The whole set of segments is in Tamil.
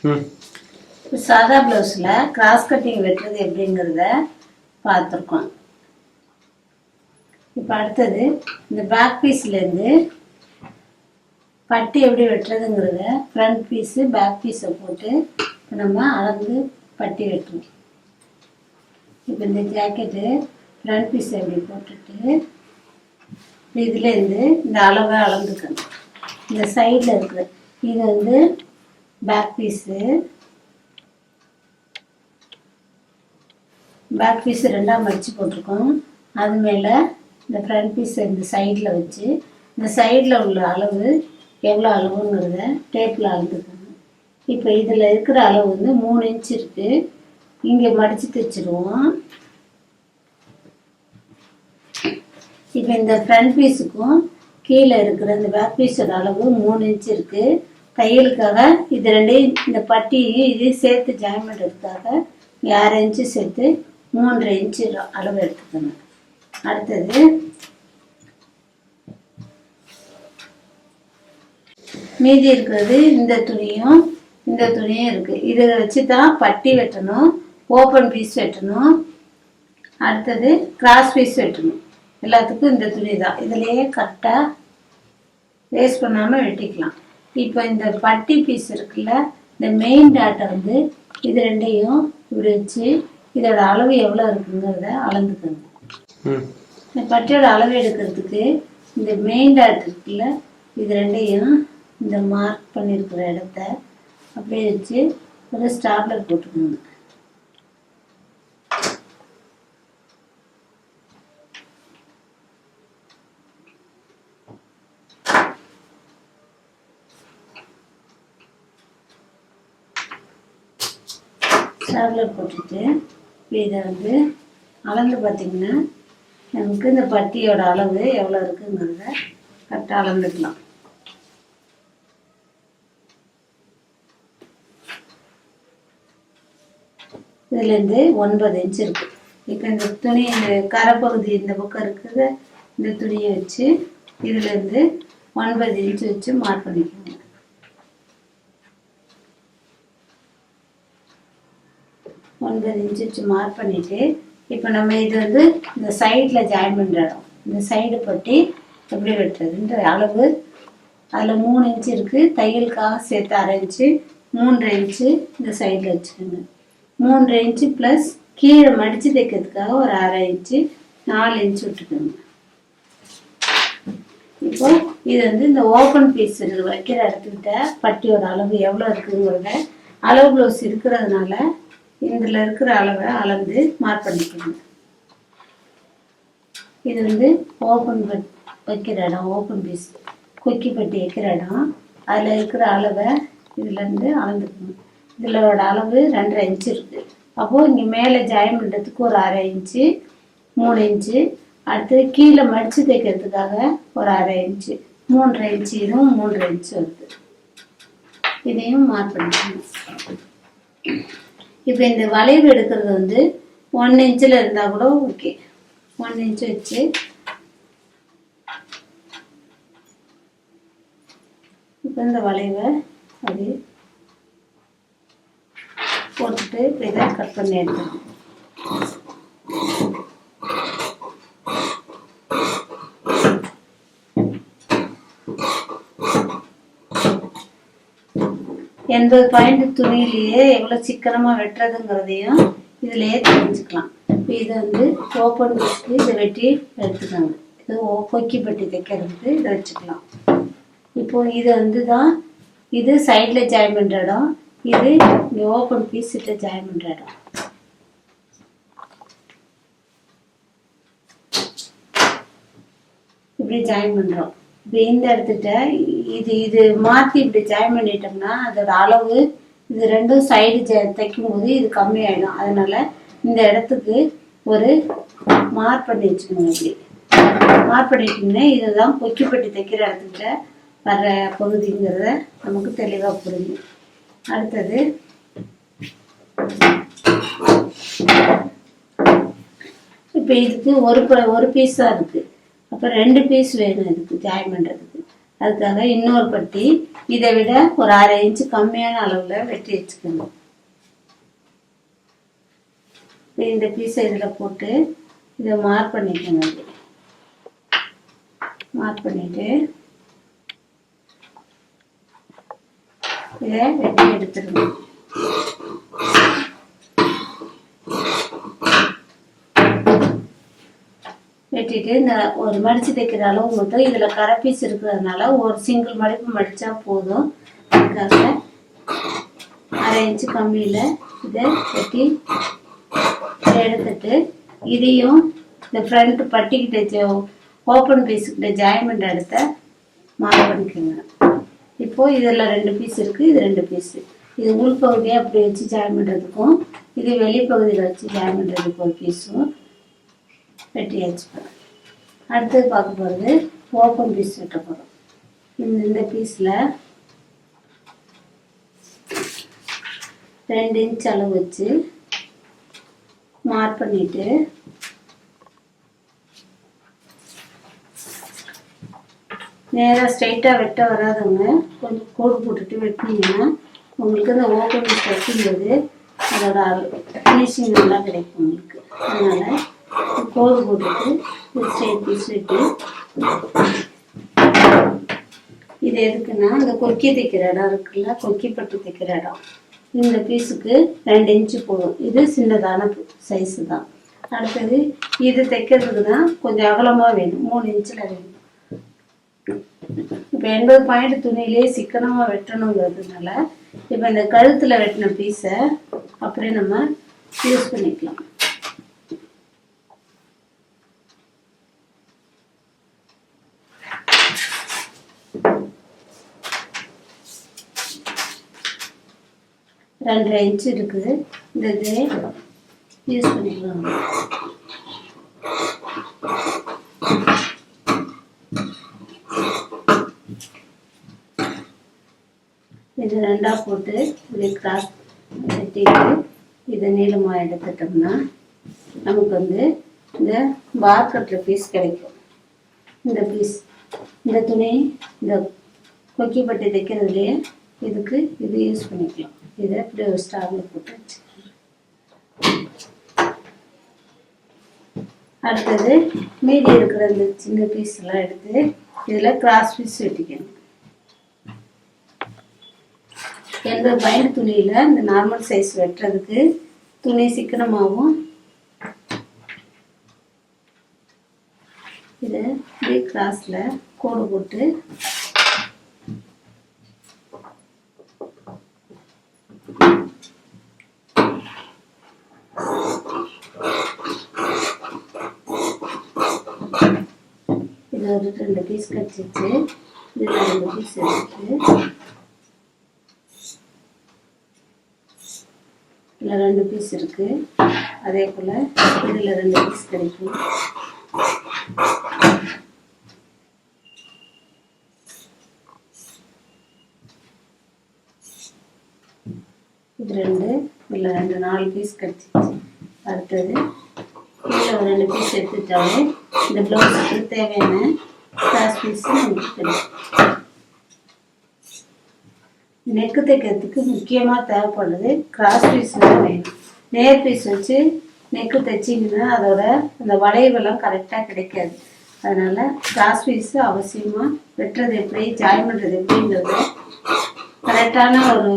இப்போ சாதா ப்ளவுஸில் கிராஸ் கட்டிங் வெட்டுறது எப்படிங்கிறத பார்த்துருக்கோம். இப்போ அடுத்தது இந்த பேக் பீஸ்லேருந்து பட்டி எப்படி வெட்டுறதுங்கிறத ஃப்ரண்ட் பீஸு பேக் பீஸை போட்டு இப்போ நம்ம அளந்து பட்டி வெட்டுறோம். இப்போ இந்த ஜாக்கெட்டு ஃப்ரண்ட் பீஸ் எப்படி போட்டுட்டு இதுலேருந்து இந்த அளவை அளந்துக்கணும். இந்த சைடில் இருக்கிற இது வந்து பேக் பீஸு பேக் பீஸ் ரெண்டாக மடித்து போட்டிருக்கோம். அது மேலே இந்த ஃப்ரண்ட் பீஸ் இந்த சைடில் வச்சு இந்த சைடில் உள்ள அளவு எவ்வளோ அளவுங்கிறத டேப்பில் அளந்துக்கோங்க. இப்போ இதில் இருக்கிற அளவு வந்து மூணு இன்ச் இருக்குது இங்கே மடித்து தைச்சிருவோம் இப்போ இந்த ஃப்ரண்ட் பீஸுக்கும் கீழே இருக்கிற இந்த பேக் பீஸோட அளவு மூணு இன்ச் இருக்குது தையலுக்காக இது ரெண்டையும் இந்த பட்டியையும் இதையும் சேர்த்து ஜாயின் பண்ணுறதுக்காக ஆறு இன்ச்சு சேர்த்து மூன்றரை இன்ச்சு அளவு எடுத்துக்கணும். அடுத்தது மீதி இருக்கிறது இந்த துணியும் இந்த துணியும் இருக்குது இதை வச்சு தான் பட்டி வெட்டணும் ஓப்பன் பீஸ் வெட்டணும். அடுத்தது கிராஸ் பீஸ் வெட்டணும். எல்லாத்துக்கும் இந்த துணி தான் இதுலேயே கரெக்டாக வேஸ்ட் பண்ணாமல் வெட்டிக்கலாம். இப்போ இந்த பட்டி பீஸ் இருக்குல்ல இந்த மெயின் டாட்டை வந்து இது ரெண்டையும் இப்படி வச்சு இதோட அளவு எவ்வளோ இருக்குங்கிறத அளந்துக்கணும் ம். இந்த பட்டியோட அளவு எடுக்கிறதுக்கு இந்த மெயின் டாட் இருக்குல்ல இது ரெண்டையும் இந்த மார்க் பண்ணியிருக்கிற இடத்த அப்படியே வச்சு ஒரு ஸ்டாப்லர் போட்டுக்கணும் ஸ்டாப்லர் போட்டுட்டு இதை வந்து அளந்து பார்த்தீங்கன்னா நமக்கு இந்த பட்டியோட அளவு எவ்வளோ இருக்குங்கிறத கரெக்டாக அளந்துக்கலாம். இதுலேருந்து ஒன்பது இன்ச் இருக்குது இப்போ இந்த துணி இந்த கரைப்பகுதி இந்த பக்கம் இருக்குது இந்த துணியை வச்சு இதுலேருந்து ஒன்பது இன்ச் வச்சு மார்க் பண்ணிக்கலாம். வந்து ஒன்பது இன்ச் வச்சு மார்க் பண்ணிட்டு இப்போ நம்ம இது வந்து இந்த சைடில் ஜாயின் பண்ணுற இடம் இந்த சைடு பட்டி எப்படி வெட்டுறதுன்ற அளவு. அதில் மூணு இன்ச்சு இருக்குது தையலுக்காக சேர்த்து அரை இன்ச்சு மூன்றரை இன்ச்சு இந்த சைடில் வச்சுக்கோங்க. மூன்றரை இன்ச்சு ப்ளஸ் கீழே மடித்து தைக்கிறதுக்காக ஒரு அரை இன்ச்சு நாலு இன்ச்சு விட்டுக்கோங்க. இப்போ இது வந்து இந்த ஓப்பன் பீஸ் வைக்கிற இடத்துக்கிட்ட பட்டியோட அளவு எவ்வளோ இருக்குங்கிறத அளவு ப்ளவுஸ் இருக்கிறதுனால இதில் இருக்கிற அளவை அளந்து மார்க் பண்ணிக்கணும் இது வந்து ஓப்பன் வைக்கிற இடம் ஓப்பன் பீஸ் கொக்கி பட்டி வைக்கிற இடம். அதில் இருக்கிற அளவை இதுலேருந்து அளந்துக்கணும். இதிலோட அளவு ரெண்டரை இன்ச்சு இருக்குது அப்போது இங்கே மேலே ஜாயின் பண்ணுறதுக்கு ஒரு அரை இன்ச்சு மூணு இன்ச்சு அடுத்து கீழே மடித்து தைக்கிறதுக்காக ஒரு அரை இன்ச்சு மூன்றரை இன்ச்சு இதுவும் மூன்றரை இன்ச்சு வருது இதையும் மார்க் பண்ணிக்கணும் இப்போ இந்த வளைவு எடுக்கிறது வந்து ஒன் இன்ச்சில் இருந்தால் கூட ஓகே ஒன் இன்ச் வச்சு இப்போ இந்த வளைவை அப்படியே போட்டுட்டு இப்படி தான் கட் பண்ணி எடுத்துக்கணும் எண்பது பாயிண்ட் துணியிலேயே எவ்வளோ சிக்கனமாக வெட்டுறதுங்கிறதையும் இதுலேயே தெரிஞ்சுக்கலாம். இப்போ இதை வந்து ஓப்பன் வச்சுட்டு இதை வெட்டி எடுத்துக்கோங்க. இது ஓ- கொக்கி பட்டி தைக்கிறதுக்கு இதை வச்சுக்கலாம். இப்போ இது வந்து தான் இது சைடில் ஜாயின் பண்ணுற இடம். இது இங்கே ஓப்பன் பீஸ் கிட்ட ஜாயின் பண்ணுற இடம். இப்படி ஜாயின் பண்ணுறோம் இப்போ இந்த இடத்துட்ட இது இது மாற்றி இப்படி ஜாயின் பண்ணிட்டோம்னா அதோட அளவு இது ரெண்டும் சைடு ஜ தைக்கும் போது இது கம்மியாயிடும். அதனால இந்த இடத்துக்கு ஒரு மார்க் பண்ணி வச்சுக்கணும் இப்படி. மார்க் பண்ணிட்டோம்னா இதுதான் கொக்கிப்பட்டி தைக்கிற இடத்துக்கிட்ட வர்ற பகுதிங்கிறத நமக்கு தெளிவாக புரியும். அடுத்தது இப்போ இதுக்கு ஒரு ப- ஒரு பீஸ் தான் இருக்குது அப்போ ரெண்டு பீஸ் வேணும் இதுக்கு ஜாயின் பண்ணுறதுக்கு அதுக்காக இன்னொரு பட்டி இதை விட ஒரு அரை இன்ச்சு கம்மியான அளவில் வெட்டி வச்சுக்கணும். இந்த பீஸை இதில் போட்டு இதை மார்க் பண்ணிக்கணும். மார்க் பண்ணிட்டு இதை வெட்டி எடுத்துருங்க வெட்டிட்டு இந்த ஒரு மடிச்சு தைக்கிற அளவு மட்டும் இதில் கரை பீஸ் இருக்கிறதுனால ஒரு சிங்கிள் மடிப்பு மடித்தா போதும். அதுக்காக அரை இன்ச்சு கம்மியில் இதை வெட்டி எடுத்துட்டு இதையும் இந்த ஃப்ரண்ட் பட்டிக்கிட்ட ஓப்பன் பீஸுக்கிட்ட ஜாயின்மெண்ட் எடுத்த மார்க் பண்ணிக்கோங்க. இப்போது இதில் ரெண்டு பீஸ் இருக்குது இது ரெண்டு பீஸு இது உள்பகுதியை அப்படி வச்சு ஜாயின் பண்ணுறதுக்கும் இது வெளிப்பகுதியில் வச்சு ஜாயின் பண்ணுறதுக்கு ஒரு பீஸும் வெட்டியாச்சு அடுத்தது பார்க்க போகிறது ஓப்பன் பீஸ் வெட்ட போகிறோம் இந்த இந்த பீஸில் ரெண்டு இன்ச் அளவு வச்சு மார்க் பண்ணிவிட்டு நேராக ஸ்ட்ரைட்டாக வெட்ட வராதவங்க கொஞ்சம் கோடு போட்டுட்டு வெட்டினீங்கன்னா உங்களுக்கு இந்த ஓப்பன் பீஸ் வச்சுங்கிறது அதோட ஃபினிஷிங் நல்லா கிடைக்கும் உங்களுக்கு. அதனால் கோடு போட்டுட்டு சேர்த்து ஸ்ட்ரைட் பீஸ் இது எதுக்குன்னா இந்த கொக்கி தைக்கிற இடம் இருக்குல்ல கொக்கி பட்டு தைக்கிற இடம். இந்த பீஸுக்கு ரெண்டு இன்ச்சு போதும். இது சின்னதான சைஸு தான். அடுத்தது இது தைக்கிறதுக்கு தான் கொஞ்சம் அகலமாக வேணும். மூணு இன்ச்சில் வேணும். இப்போ எண்பது பாயிண்ட் துணியிலே சிக்கனமாக வெட்டணுங்கிறதுனால இப்போ இந்த கழுத்தில் வெட்டின பீஸை அப்படியே நம்ம யூஸ் பண்ணிக்கலாம். ரெண்டரை இன்ச் இருக்குது இந்த இது யூஸ் பண்ணிக்கலாம். இது ரெண்டாக போட்டு இப்படி கிராஸ் வெட்டிட்டு இதை நீளமாக எடுத்துட்டோம்னா நமக்கு வந்து இந்த பார் கட்டுற பீஸ் கிடைக்கும். இந்த பீஸ் இந்த துணி இந்த கொக்கி பட்டி தைக்கிறதுலேயே இதுக்கு இது யூஸ் பண்ணிக்கலாம். இதை இப்படி ஒரு ஸ்டாவில் போட்டு அடுத்தது மீதி இருக்கிற இந்த சின்ன பீஸ் எல்லாம் எடுத்து இதில் கிராஸ் பீஸ் வெட்டிக்கணும். எந்த பைண்ட் துணியில் இந்த நார்மல் சைஸ் வெட்டுறதுக்கு துணி சிக்கனமாகவும் இதை கிராஸில் கோடு போட்டு ஒரு ரெண்டு பீஸ் கடிச்சிச்சு இதில் ரெண்டு பீஸ் எடுத்து இதில் ரெண்டு பீஸ் இருக்கு. அதே போல் இதில் ரெண்டு பீஸ் கிடைக்கும். இது ரெண்டு இதில் ரெண்டு நாலு பீஸ் கிடச்சிச்சு அடுத்தது இதில் ஒரு ரெண்டு பீஸ் எடுத்துட்டாலே இந்த ப்ளவுஸுக்கு தேவையான பீஸும் நெக்கு தைக்கிறதுக்கு முக்கியமாக தேவைப்படுறது கிராஸ் பீஸ் தான் வேணும். நேர் பீஸ் வச்சு நெக்கு தைச்சிங்கன்னா அதோட அந்த வளைவெல்லாம் கரெக்டாக கிடைக்காது. அதனால் கிராஸ் பீஸு அவசியமாக வெட்டுறது எப்படி ஜாயின் பண்ணுறது எப்படிங்கிறது கரெக்டான ஒரு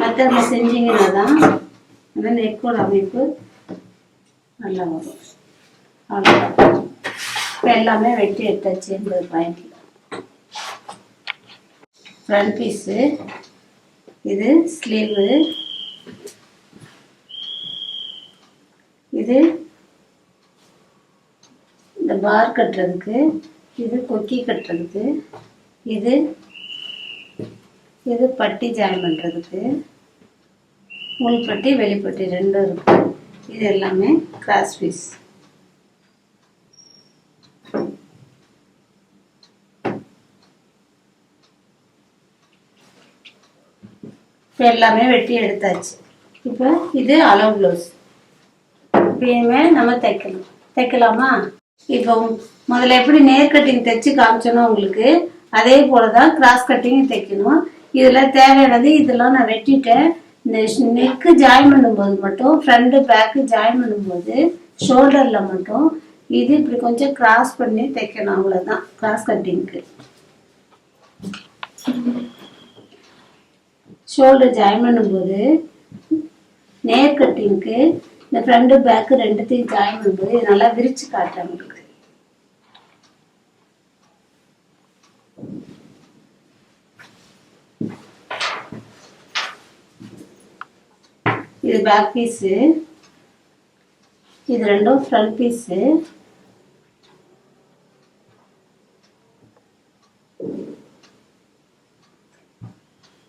மெத்தடில் செஞ்சிங்கன்னா தான் அந்த நெக்கோட அமைப்பு நல்லா வரும். அவ்வளோதான் இப்போ எல்லாமே வெட்டி எடுத்தாச்சு எண்பது பாயிண்டில் ஃப்ரண்ட் பீஸு இது ஸ்லீவு இது இந்த பார் கட்டுறதுக்கு இது கொக்கி கட்டுறதுக்கு இது இது பட்டி ஜாயின் பண்ணுறதுக்கு உள்பட்டி வெளிப்பட்டி ரெண்டும் இருக்கு. இது எல்லாமே கிராஸ் பீஸ் இப்போ எல்லாமே வெட்டி எடுத்தாச்சு. இப்போ இது அளவு ப்ளவுஸ் இப்பயுமே நம்ம தைக்கணும் தைக்கலாமா? இப்போ முதல்ல எப்படி நேர் கட்டிங் தைச்சு காமிச்சோன்னா உங்களுக்கு அதே போல தான் கிராஸ் கட்டிங் தைக்கணும். இதில் தேவையானது இதெல்லாம் நான் வெட்டிட்டேன். இந்த நெக்கு ஜாயின் பண்ணும்போது மட்டும் ஃப்ரண்ட்டு பேக்கு ஜாயின் பண்ணும்போது ஷோல்டரில் மட்டும் இது இப்படி கொஞ்சம் கிராஸ் பண்ணி தைக்கணும். அவ்வளோதான் கிராஸ் கட்டிங்க்கு ஷோல்டர் ஜாயின் பண்ணும்போது நேர் கட்டிங்க்கு இந்த ஃப்ரண்ட்டு பேக்கு ரெண்டுத்தையும் ஜாயின் பண்ணும்போது இது நல்லா விரிச்சு காட்டுறேன் உங்களுக்கு இது பேக் பீஸு இது ரெண்டும் ஃப்ரண்ட் பீஸு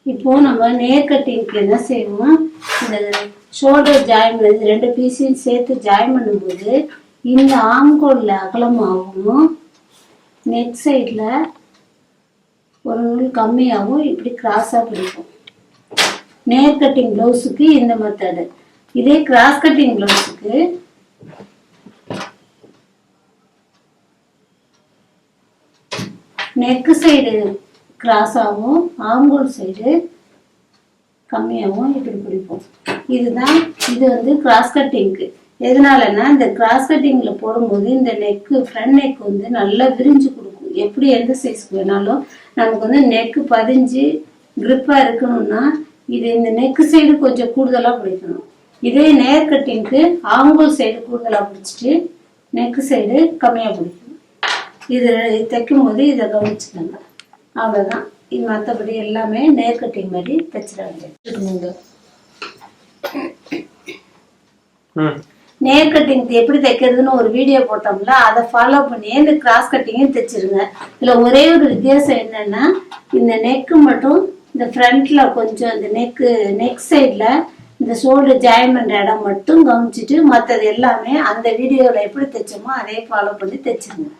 இப்போ நம்ம நேர் கட்டிங்க்கு என்ன செய்வோம் இந்த ஷோல்டர் ஜாயின் பண்ணி ரெண்டு பீஸையும் சேர்த்து ஜாயின் பண்ணும்போது இந்த ஆம்கோலில் அகலமாகவும் நெக் சைடில் ஒரு நூல் கம்மியாகவும் இப்படி கிராஸாக பிடிக்கும். நேர் கட்டிங் ப்ளவுஸுக்கு இந்த மெத்தடு இதே கிராஸ் கட்டிங் ப்ளவுஸுக்கு நெக்கு சைடு கிராஸாகவும் ஆம்பூல் சைடு கம்மியாகவும் இப்படி பிடிப்போம். இதுதான் இது வந்து கிராஸ் கட்டிங்க்கு எதனாலன்னா இந்த கிராஸ் கட்டிங்கில் போடும்போது இந்த நெக்கு ஃப்ரண்ட் நெக் வந்து நல்லா விரிஞ்சு கொடுக்கும். எப்படி எந்த சைஸ்க்கு வேணாலும். நமக்கு வந்து நெக்கு பதிஞ்சு கிரிப்பாக இருக்கணும்னா இது இந்த நெக்கு சைடு கொஞ்சம் கூடுதலாக பிடிக்கணும். இதே நேர் கட்டிங்க்கு ஆம்பூல் சைடு கூடுதலாக பிடிச்சிட்டு நெக்கு சைடு கம்மியாக பிடிக்கணும். இது தைக்கும் போது இதை கவனிச்சுக்கோங்க. அவ்வளோதான் இது மற்றபடி எல்லாமே நேர் கட்டிங் மாதிரி இருக்கணுங்க ம். நேர் கட்டிங் எப்படி தைக்கிறதுன்னு ஒரு வீடியோ போட்டோம்ல அதை ஃபாலோ பண்ணி இந்த கிராஸ் கட்டிங்கும் தைச்சிருங்க. இதில் ஒரே ஒரு வித்தியாசம் என்னன்னா இந்த நெக்கு மட்டும் இந்த ஃப்ரண்ட்ல கொஞ்சம் இந்த நெக்கு நெக் சைடில் இந்த ஷோல்டர் ஜாயின் பண்ணுற இடம் மட்டும் கவனிச்சிட்டு மற்றது எல்லாமே அந்த வீடியோவில் எப்படி தைச்சோமோ அதே ஃபாலோ பண்ணி தைச்சிருங்க.